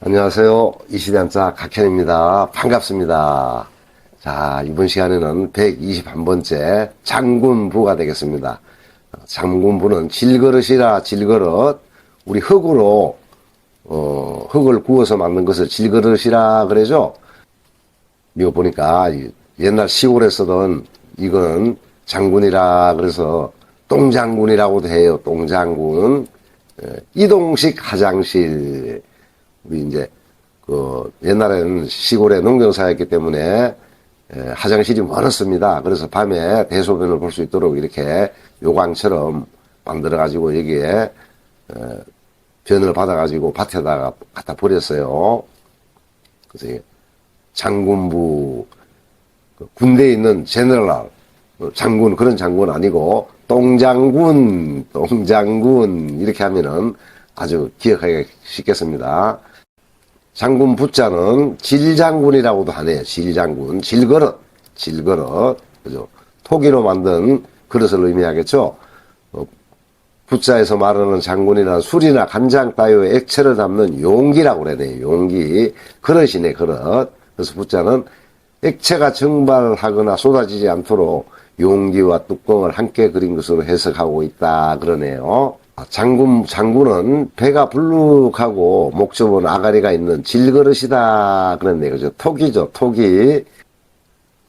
안녕하세요. 이시대한자 각현입니다. 반갑습니다. 자, 이번 시간에는 121번째 장군부가 되겠습니다. 장군부는 질그릇이라 질그릇, 우리 흙으로, 어, 흙을 구워서 만든 것을 질그릇이라 그러죠? 이거 보니까 이 옛날 시골에 쓰던 이거는 장군이라 그래서 똥장군이라고도 해요. 똥장군. 예, 이동식 화장실. 우리 이제 그 옛날에는 시골에 농경사였기 때문에 예, 화장실이 많았습니다. 그래서 밤에 대소변을 볼 수 있도록 이렇게 요강처럼 만들어 가지고 여기에 어, 변을 받아 가지고 밭에다가 갖다 버렸어요. 그래서 장군부 그 군대에 있는 제너럴 어, 장군 그런 장군 아니고 똥장군 똥장군 이렇게 하면은 아주 기억하기 쉽겠습니다. 장군 부자는 질장군이라고도 하네요. 질장군 질그릇 질그릇 그죠? 토기로 만든 그릇을 의미하겠죠. 어, 부자에서 말하는 장군이나 술이나 간장 따위의 액체를 담는 용기라고 그러네요. 용기 그릇이네 그릇. 그래서 부자는 액체가 증발하거나 쏟아지지 않도록 용기와 뚜껑을 함께 그린 것으로 해석하고 있다 그러네요. 아, 장군, 장군은 배가 불룩하고 목젖은 아가리가 있는 질그릇이다 그랬네요. 그죠? 톡이죠, 톡이.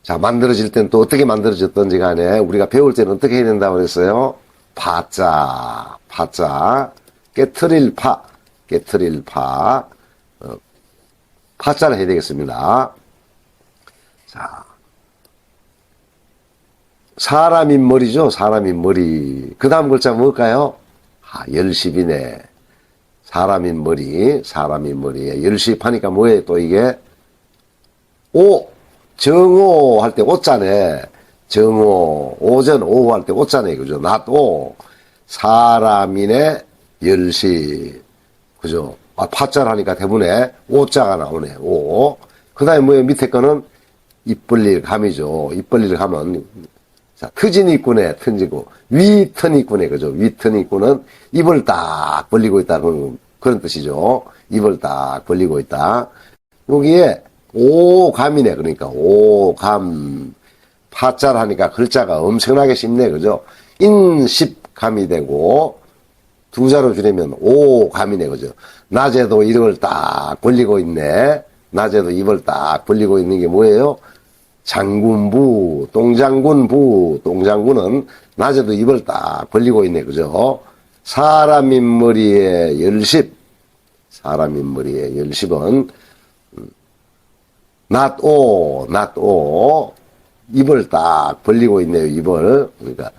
자, 만들어질 땐 또 어떻게 만들어졌던지 간에 우리가 배울 때는 어떻게 해야 된다고 그랬어요? 파자, 파자, 깨트릴 파, 깨트릴 파, 어, 파자를 해야 되겠습니다. 자, 사람인 머리죠. 사람인 머리. 그 다음 글자 뭘까요? 아, 열십이네. 사람인 머리, 사람인 머리에 열십 하니까 뭐예요? 또 이게 오, 정오 할 때 오자네. 정오, 오전 오후 할 때 오자네. 그죠? 낮오, 사람인의 열시. 그죠? 아, 파자를 하니까 대부분에 오자가 나오네. 오. 그 다음에 뭐예요? 밑에 거는 입 벌릴 감이죠. 입 벌릴 감은 자, 트진 입구네, 트지고, 위턴 입구네, 그죠? 위턴 입구는 입을 딱 벌리고 있다는 그런 뜻이죠. 입을 딱 벌리고 있다. 여기에 오감이네, 그러니까 오감. 파자를 하니까 글자가 엄청나게 쉽네, 그죠? 인십감이 되고, 두 자로 줄이면 오감이네, 그죠? 낮에도 이걸 딱 벌리고 있네. 낮에도 입을 딱 벌리고 있는 게 뭐예요? 장군부, 똥장군부, 똥장군은 낮에도 입을 딱 벌리고 있네, 그죠? 사람 인 머리에 열십, 사람 인 머리에 열십은, 음, 낮오, 낮오, 입을 딱 벌리고 있네요, 입을. 그러니까,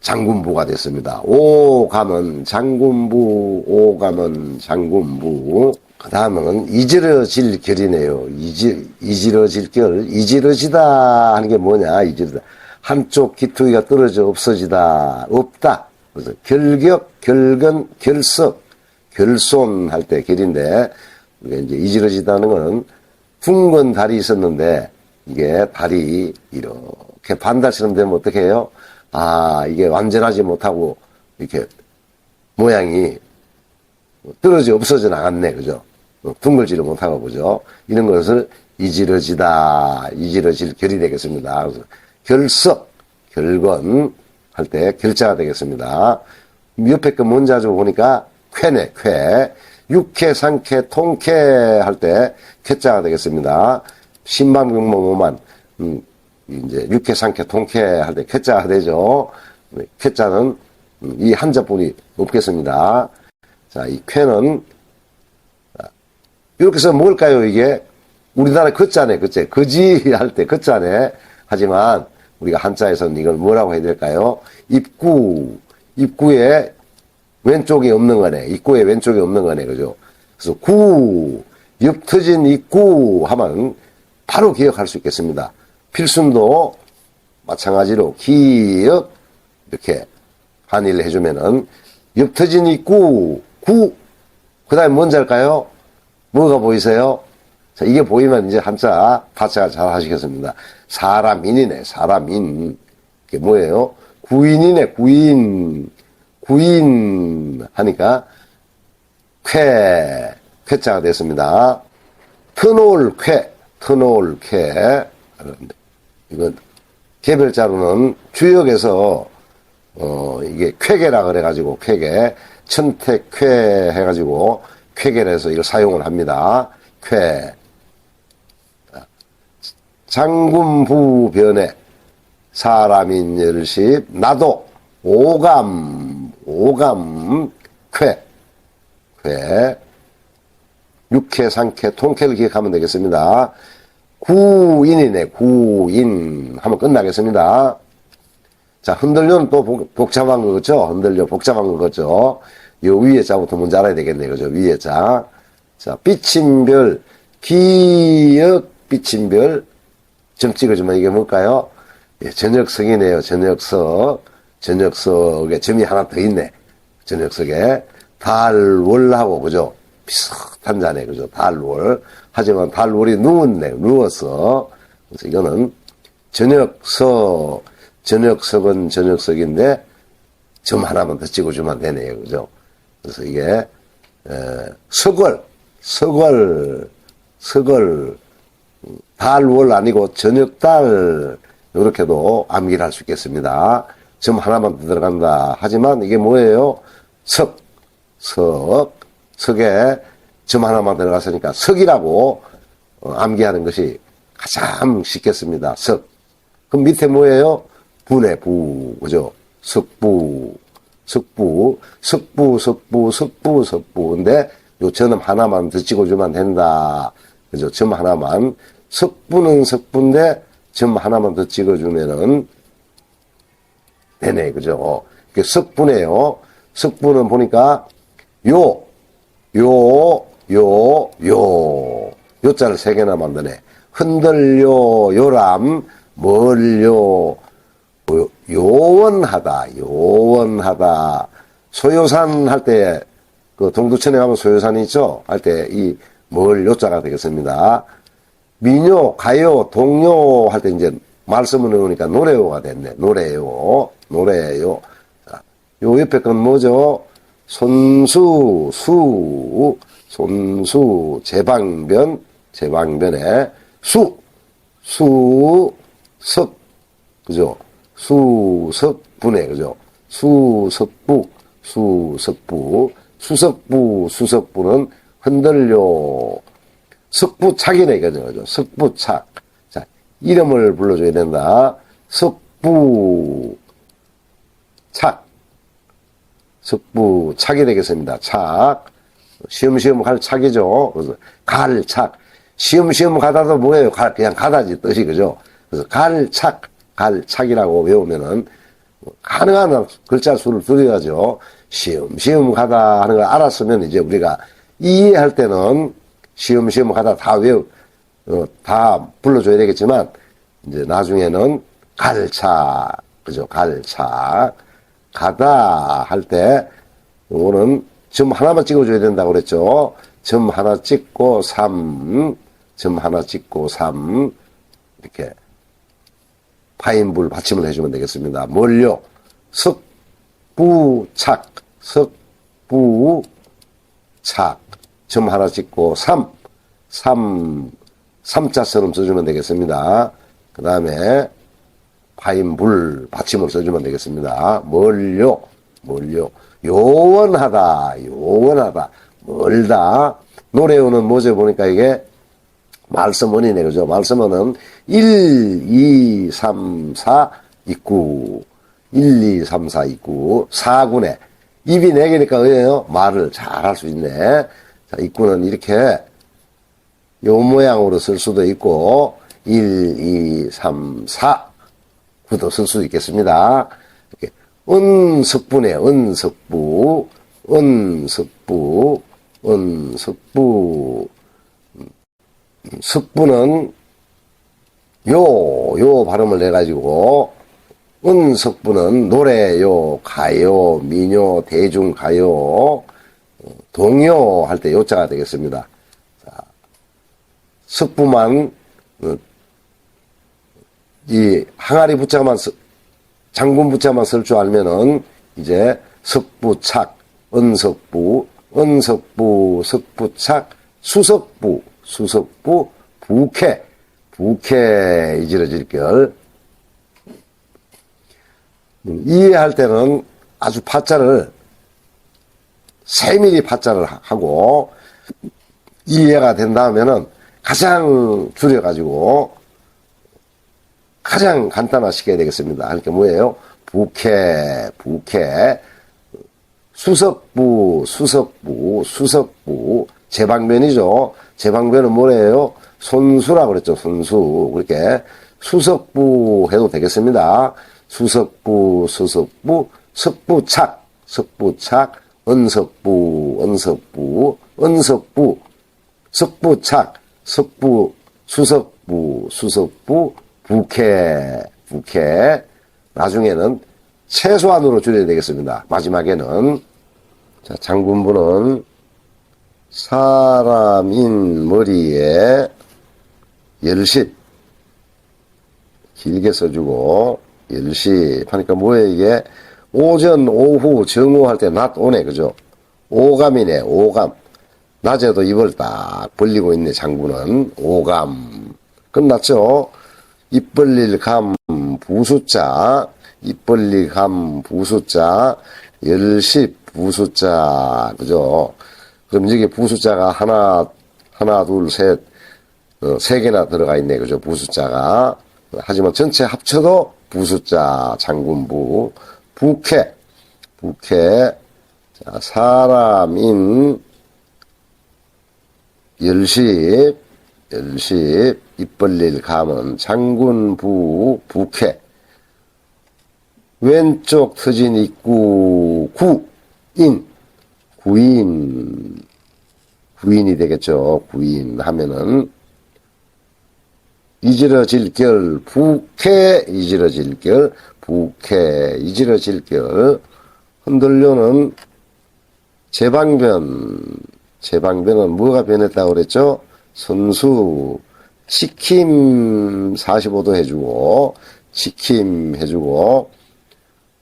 장군부가 됐습니다. 오 가면 장군부, 오 가면 장군부. 그 다음은 이지러질 결이네요. 이지, 이지러질 결. 이지러지다 하는 게 뭐냐, 이지러다. 한쪽 기투기가 떨어져 없어지다. 없다. 그래서 결격, 결근, 결석, 결손 할 때 결인데, 이게 이제 이지러지다는 거는 둥근 달이 있었는데, 이게 달이 이렇게 반달처럼 되면 어떻게 해요? 아, 이게 완전하지 못하고, 이렇게 모양이 떨어져 없어져 나갔네, 그죠? 둥글지를 못하고, 그죠? 이런 것을 이지러지다, 이지러질 결이 되겠습니다. 결석, 결건 할 때 결자가 되겠습니다. 옆에 거 문자주 보니까 쾌네, 쾌. 육회, 상쾌, 통쾌 할 때 쾌자가 되겠습니다. 신방경모만, 음, 이제 육회, 상쾌, 통쾌 할 때 쾌자가 되죠. 쾌자는 음, 이 한자뿐이 없겠습니다. 자, 이 쾌는 이렇게 해서 뭘까요, 이게? 우리나라 거자네, 거자. 거지 할 때 거자네. 하지만 우리가 한자에서는 이걸 뭐라고 해야 될까요? 입구, 입구에 왼쪽이 없는 거네. 입구에 왼쪽이 없는 거네. 그죠? 그래서 구, 옆 터진 입구 하면 바로 기억할 수 있겠습니다. 필순도 마찬가지로 기억, 이렇게 한의를 해주면은 옆 터진 입구, 구, 그 다음에 뭔지 알까요? 뭐가 보이세요? 자, 이게 보이면 이제 한자, 파자가 잘 하시겠습니다. 사람인이네, 사람인. 이게 뭐예요? 구인이네, 구인. 구인 하니까 쾌, 쾌자가 됐습니다. 터놓을 쾌, 터놓을 쾌. 이건 개별자로는 주역에서 어 이게 쾌계라 그래가지고 쾌계 천택 쾌 해가지고 해서 이걸 사용을 합니다. 쾌 장군부변에 사람인 열십 나도 오감 오감 쾌 쾌. 육회, 상쾌, 통쾌를 기억하면 되겠습니다. 구인이네, 구인. 하면 끝나겠습니다. 자, 흔들려는 또 복, 복잡한 거죠? 흔들려, 복잡한 거죠? 요 위에 자부터 먼저 알아야 되겠네, 그죠? 위에 자. 자, 비침별, 기역 비침별. 점 찍어주면 이게 뭘까요? 예, 저녁석이네요, 저녁석. 저녁석에 점이 하나 더 있네. 저녁석에. 달월하고, 그죠? 비슷한 자네, 그죠? 달월. 하지만 달월이 누웠네, 누웠어. 그래서 이거는 저녁석, 저녁석은 저녁석인데, 점 하나만 더 찍어주면 되네요, 그죠? 그래서 이게, 에, 석월, 석월, 석월, 달월 아니고 저녁달, 이렇게도 암기를 할 수 있겠습니다. 점 하나만 더 들어간다. 하지만 이게 뭐예요? 석, 석, 석에 점 하나만 들어갔으니까 석이라고 어, 암기하는 것이 가장 쉽겠습니다. 석. 그럼 밑에 뭐예요? 부네, 부. 그죠? 석부, 석부, 석부, 석부, 석부, 석부인데 요 전음 하나만 더 찍어주면 된다. 그죠? 점 하나만. 석부는 석부인데 점 하나만 더 찍어주면은 되네. 그죠? 그 석부네요. 석부는 보니까 요, 요, 요, 요. 요 자를 세 개나 만드네. 흔들려, 요람, 멀려, 요- 요원하다, 요원하다. 소요산 할 때, 그 동두천에 가면 소요산이 있죠? 할 때이멀 요자가 되겠습니다. 민요, 가요, 동요 할 때 이제 말씀을 넣으니까 노래요가 됐네. 노래요, 노래요. 자, 요 옆에 건 뭐죠? 손수, 수, 손수, 제방변, 제방변에 수, 수, 석, 그죠? 수석부네, 그죠? 수석부, 수석부, 수석부, 수석부는 흔들려, 석부착이네, 그죠? 그죠? 석부착. 자, 이름을 불러줘야 된다. 석부, 착. 석부 착이 되겠습니다. 착. 시험시험 갈 착이죠. 그래서 갈 착. 시험시험 가다도 뭐예요? 갈, 그냥 가다지 뜻이 그죠? 그래서 갈 착, 갈 착이라고 외우면은 가능한 글자 수를 줄여야죠. 시험시험 가다 하는 걸 알았으면 이제 우리가 이해할 때는 시험시험 가다 다 외우, 어, 다 불러줘야 되겠지만 이제 나중에는 갈차, 그죠? 갈차. 가다 할 때, 요거는 점 하나만 찍어줘야 된다고 그랬죠. 점 하나 찍고, 삼, 점 하나 찍고, 삼, 이렇게, 파인불 받침을 해주면 되겠습니다. 뭘요? 석부착, 석부착, 점 하나 찍고, 삼, 삼, 삼자처럼 써주면 되겠습니다. 그 다음에, 파인불 받침을 써주면 되겠습니다. 멀려, 멀려. 요원하다, 요원하다, 멀다. 노래요는 뭐죠? 보니까 이게 말씀원이네, 그죠? 말씀원은 1, 2, 3, 4, 있구. 1, 2, 3, 4, 있구. 4군에. 입이 4개니까 의예요 말을 잘 할 수 있네. 자, 있구는 이렇게 요 모양으로 쓸 수도 있고, 1, 2, 3, 4. 구도 쓸 수 있겠습니다. 이렇게 은석부네, 은석부, 은석부, 은석부. 음, 석부는 요, 요 발음을 내가지고, 은석부는 노래요, 가요, 민요, 대중가요, 어, 동요 할 때 요자가 되겠습니다. 자, 석부만 어, 이 항아리 붙자만 쓰- 장군 붙자만 쓸 줄 알면은 이제 석부착, 은석부, 은석부, 석부착, 수석부, 수석부, 부캐, 부캐 이지러질 결. 음, 이해할 때는 아주 파자를 세밀히 파자를 하고 이해가 된다면은 가장 줄여가지고 가장 간단화시켜야 되겠습니다. 그러니까 뭐예요? 부캐, 부캐, 수석부, 수석부, 수석부, 제방변이죠. 제방변은 뭐래요? 손수라고 그랬죠. 손수. 그렇게 수석부 해도 되겠습니다. 수석부, 수석부, 석부착, 석부착, 은석부, 은석부, 은석부, 석부착, 석부, 수석부, 수석부, 부캐, 부캐. 나중에는 최소한으로 줄여야 되겠습니다. 마지막에는 자, 장군부는 사람인 머리에 열십 길게 써주고 열십 하니까 뭐예요 이게? 오전 오후 정오할 때 낮 오네 그죠? 오감이네 오감. 낮에도 입을 딱 벌리고 있네 장군은. 오감. 끝났죠? 입 벌릴 감 부숫자. 입 벌릴 감 부숫자. 열십 부숫자. 그죠 그럼 여기 부숫자가 하나 하나 둘 셋 어, 세 개나 들어가 있네. 그죠? 부숫자가. 하지만 전체 합쳐도 부숫자 장군부 부캐. 부캐. 자, 사람인 열십 열십 입 벌릴 감은 장군부 부캐. 왼쪽 터진 입구 구 인. 구인 구인이 되겠죠. 구인 하면은 이지러질 결 부캐 이지러질 결 부캐 이지러질 결. 흔들려는 제방변 제방변은 뭐가 변했다고 그랬죠? 선수 치킴 45도 해주고 치킴 해주고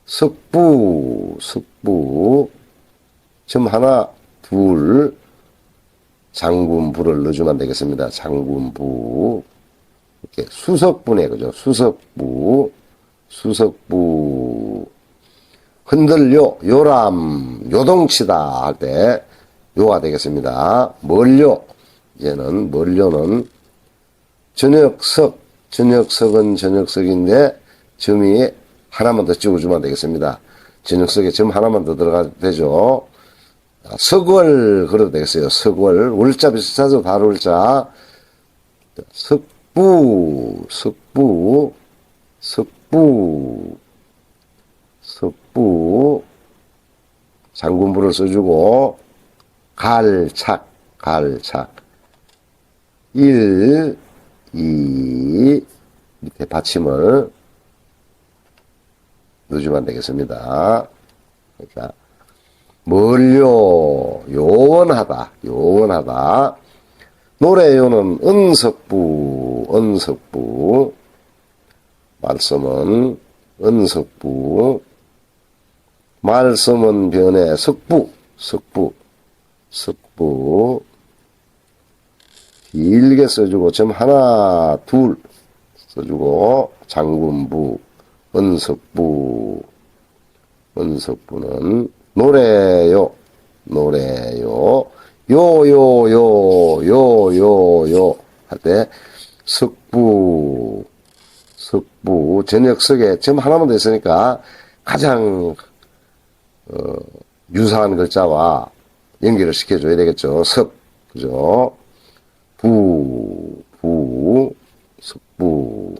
석부 석부. 점 하나 둘 장군부를 넣어주면 되겠습니다. 장군부 이렇게 수석부네 그죠? 수석부 수석부 흔들려 요람 요동치다 할 때 요가 되겠습니다. 멀려 이제는 멀려는 저녁석 저녁석은 저녁석인데 점이 하나만 더 찍어주면 되겠습니다. 저녁석에 점 하나만 더 들어가 되죠. 석월 그래도 되겠어요. 석월. 월자 비슷하죠. 달월자. 석부. 석부. 석부. 석부. 장군부를 써주고 갈착 갈착. 1 2 밑에 받침을 넣어주면 되겠습니다. 그러니까 멀려 요원하다 요원하다. 노래요는 은석부 은석부. 말씀은 은석부. 말씀은 변해 석부 석부 석부. 길게 써주고 점 하나 둘 써주고 장군부 은석부. 은석부는 노래요. 노래요. 요요요 요요요. 할 때 석부 석부. 저녁석에 점 하나만 더 있으니까 가장 어, 유사한 글자와 연결을 시켜줘야 되겠죠. 석 그죠? 부, 부, 석부,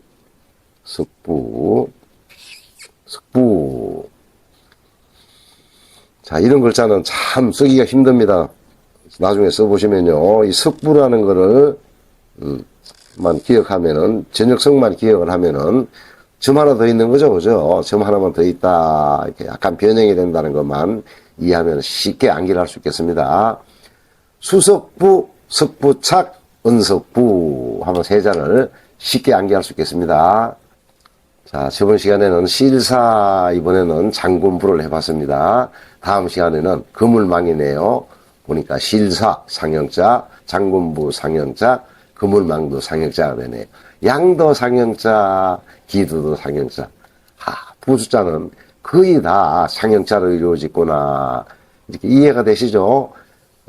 석부, 석부. 자, 이런 글자는 참 쓰기가 힘듭니다. 나중에 써보시면요. 이 석부라는 거를, 음, 만 기억하면은, 전역성만 기억을 하면은, 점 하나 더 있는 거죠. 그죠? 점 하나만 더 있다. 이렇게 약간 변형이 된다는 것만 이해하면 쉽게 암기를 할 수 있겠습니다. 수석부, 석부착, 은석부 하면 세 잔을 쉽게 암기할 수 있겠습니다. 자, 저번 시간에는 실사, 이번에는 장군부를 해봤습니다. 다음 시간에는 그물망이네요. 보니까 실사, 상형자, 장군부, 상형자, 그물망도 상형자가 되네요. 양도 상형자, 기도도 상형자. 아, 부숫자는 거의 다 상형자로 이루어졌구나. 이렇게 이해가 되시죠?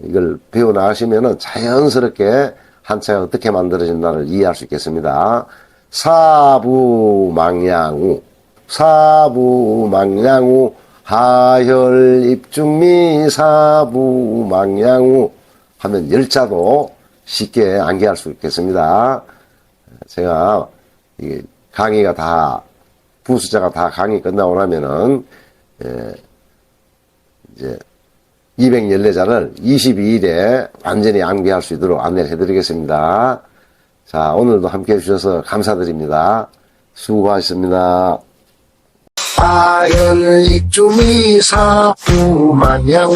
이걸 배워 나가시면은 자연스럽게 한자가 어떻게 만들어진다를 이해할 수 있겠습니다. 사부망양우, 사부망양우, 하혈 입중미 사부망양우 하면 열자도 쉽게 암기할 수 있겠습니다. 제가 강의가 다 부수자가 다 강의 끝나고 나면은 예, 이제 214자를 22일에 완전히 암기할 수 있도록 안내를 해드리겠습니다. 자, 오늘도 함께 해주셔서 감사드립니다. 수고하셨습니다. 아열 입주미 사부만양